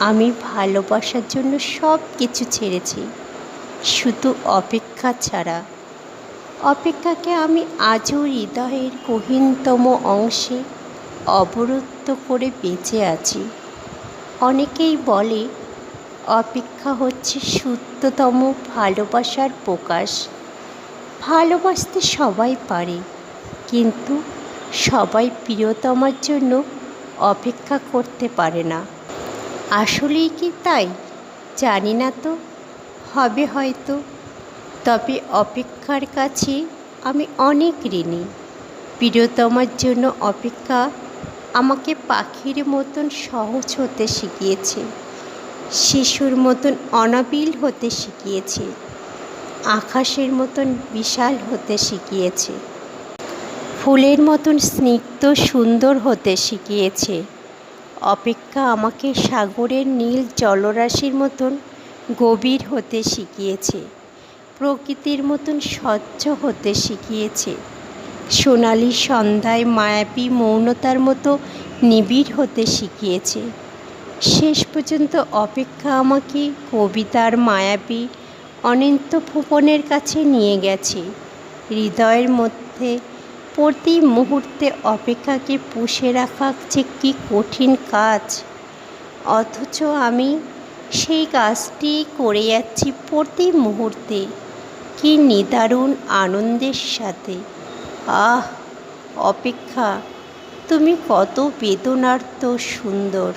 আমি ভালোবাসার জন্য সব কিছু ছেড়েছি, শুধু অপেক্ষা ছাড়া। অপেক্ষাকে আমি আজও হৃদয়ের গহীনতম অংশে অবরুদ্ধ করে বেঁচে আছি। অনেকেই বলে, অপেক্ষা হচ্ছে শুদ্ধতম ভালোবাসার প্রকাশ। ভালোবাসতে সবাই পারে, কিন্তু সবাই প্রিয়তমার জন্য অপেক্ষা করতে পারে না। আসলেই কি তাই? জানি না তো। হবে হয়তো। তবে অপেক্ষার কাছে আমি অনেক ঋণী। প্রিয়তমার জন্য অপেক্ষা আমাকে পাখির মতন সহজ হতে শিখিয়েছে। শিশুর মতন অনাবিল হতে শিখিয়েছে। আকাশের মতন বিশাল হতে শিখিয়েছে। ফুলের মতন স্নিগ্ধ সুন্দর হতে শিখিয়েছে। অপেক্ষা আমাকে সাগরের নীল জলরাশির মতন গভীর হতে শিখিয়েছে, প্রকৃতির মতন স্বচ্ছ হতে শিখিয়েছে। সোনালি সন্ধ্যায় মায়াবী মৌনতার মতো নিবিড় হতে শিখিয়েছে। শেষ পর্যন্ত অপেক্ষা আমাকে কবিতার মায়াবী অনন্ত ভুবনের কাছে নিয়ে গেছে। হৃদয়ের মধ্যে প্রতি মুহূর্তে অপেক্ষাকে পুষে রাখা যে কী কঠিন কাজ। অথচ আমি সেই কাজটি করে যাচ্ছি প্রতি মুহূর্তে। কী নিদারুণ আনন্দের সাথে। আহ, অপেক্ষা, তুমি কত বেদনার্ত সুন্দর।